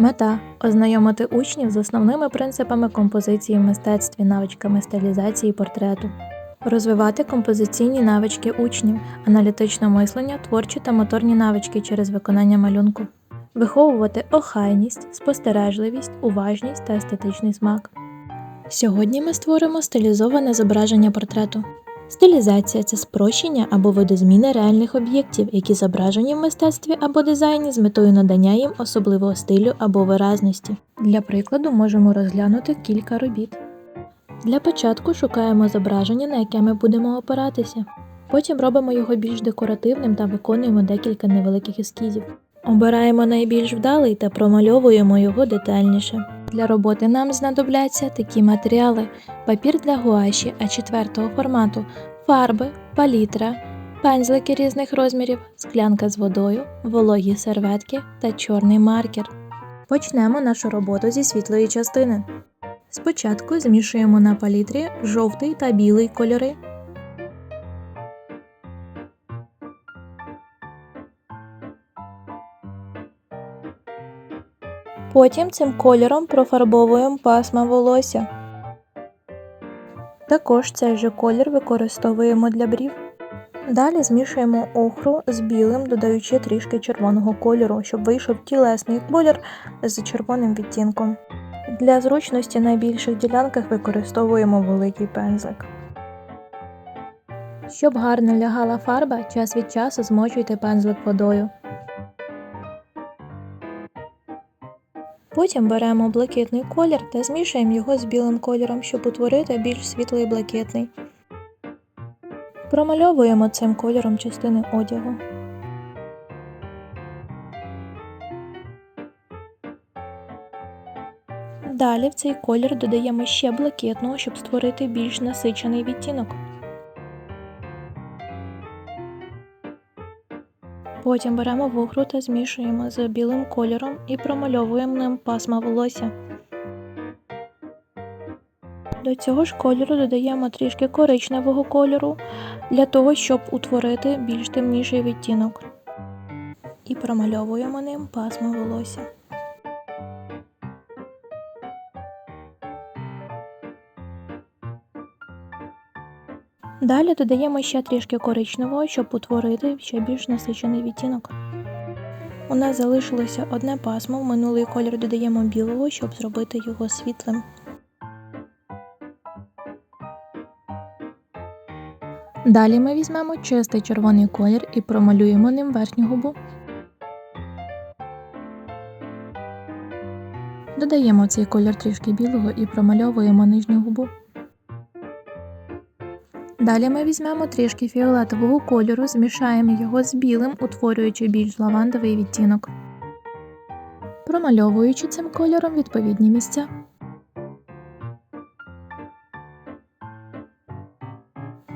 Мета ознайомити учнів з основними принципами композиції в мистецтві, навичками стилізації портрету, розвивати композиційні навички учнів, аналітичне мислення, творчі та моторні навички через виконання малюнку, виховувати охайність, спостережливість, уважність та естетичний смак. Сьогодні ми створимо стилізоване зображення портрету. Стилізація це спрощення або видозміни реальних об'єктів, які зображені в мистецтві або дизайні з метою надання їм особливого стилю або виразності. Для прикладу можемо розглянути кілька робіт. Для початку шукаємо зображення, на яке ми будемо опиратися. Потім робимо його більш декоративним та виконуємо декілька невеликих ескізів. Обираємо найбільш вдалий та промальовуємо його детальніше. Для роботи нам знадобляться такі матеріали: папір для гуаші А4 формату, фарби, палітра, пензлики різних розмірів, склянка з водою, вологі серветки та чорний маркер. Почнемо нашу роботу зі світлої частини. Спочатку змішуємо на палітрі жовтий та білий кольори. Потім цим кольором профарбовуємо пасма волосся. Також цей же колір використовуємо для брів. Далі змішуємо охру з білим, додаючи трішки червоного кольору, щоб вийшов тілесний колір з червоним відтінком. Для зручності на більших ділянках використовуємо великий пензлик. Щоб гарно лягала фарба, час від часу змочуйте пензлик водою. Потім беремо блакитний колір та змішуємо його з білим кольором, щоб утворити більш світлий блакитний. Промальовуємо цим кольором частини одягу. Далі в цей колір додаємо ще блакитного, щоб створити більш насичений відтінок. Потім беремо вугру та змішуємо з білим кольором і промальовуємо ним пасма волосся. До цього ж кольору додаємо трішки коричневого кольору для того, щоб утворити більш темніший відтінок. І промальовуємо ним пасма волосся. Далі додаємо ще трішки коричневого, щоб утворити ще більш насичений відтінок. У нас залишилося одне пасмо, в минулий колір додаємо білого, щоб зробити його світлим. Далі ми візьмемо чистий червоний колір і промалюємо ним верхню губу. Додаємо цей колір трішки білого і промальовуємо нижню губу. Далі ми візьмемо трішки фіолетового кольору, змішаємо його з білим, утворюючи більш лавандовий відтінок, промальовуючи цим кольором відповідні місця.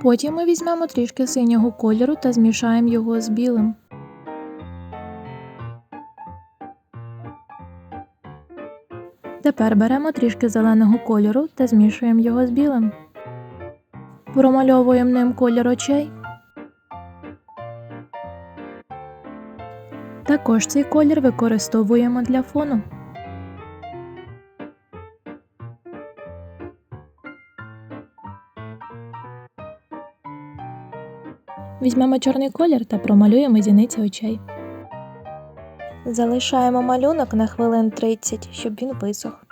Потім ми візьмемо трішки синього кольору та змішаємо його з білим. Тепер беремо трішки зеленого кольору та змішуємо його з білим. Промальовуємо ним колір очей. Також цей колір використовуємо для фону. Візьмемо чорний колір та промалюємо зіниці очей. Залишаємо малюнок на хвилин 30, щоб він висох.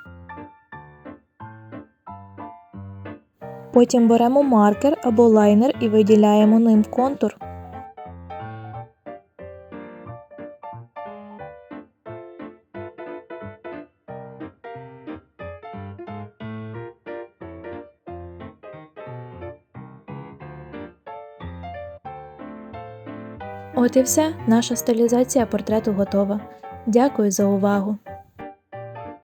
Потім беремо маркер або лайнер і виділяємо ним контур. От і все, наша стилізація портрету готова. Дякую за увагу!